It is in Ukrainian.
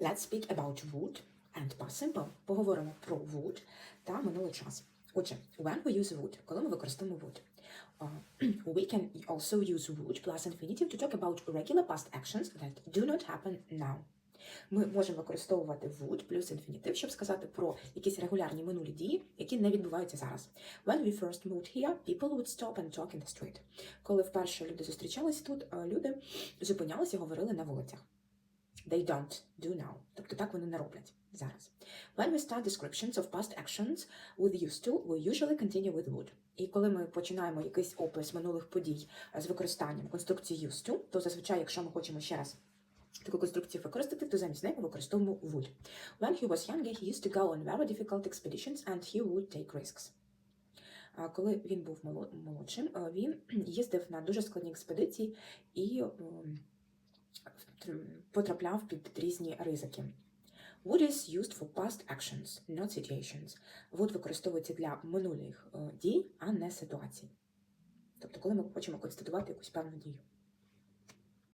Let's speak about would and past simple. Поговоримо про would та минулий час. Отже, when we use would, коли ми використовуємо would, uh, we can also use would plus infinitive to talk about regular past actions that do not happen now. Ми можемо використовувати would плюс інфінітив, щоб сказати про якісь регулярні минулі дії, які не відбуваються зараз. When we first moved here, people would stop and talk in the street. Коли вперше люди зустрічались тут, люди зупинялися і говорили на вулицях. They don't do now. Тобто так вони не роблять зараз. When we start descriptions of past actions with used to, we usually continue with would. І коли ми починаємо якийсь опис минулих подій з використанням конструкції used to, то зазвичай, якщо ми хочемо ще раз таку конструкцію використати, то замість неї ми використовуємо would. When he was younger, he used to go on very difficult expeditions and he would take risks. Коли він був молодшим, е, він їздив на дуже складні експедиції і ем, потрапляв під різні ризики. Would is used for past actions, not situations. Would використовується для минулих е, дій, а не ситуацій. Тобто, коли ми хочемо констатувати якусь певну дію.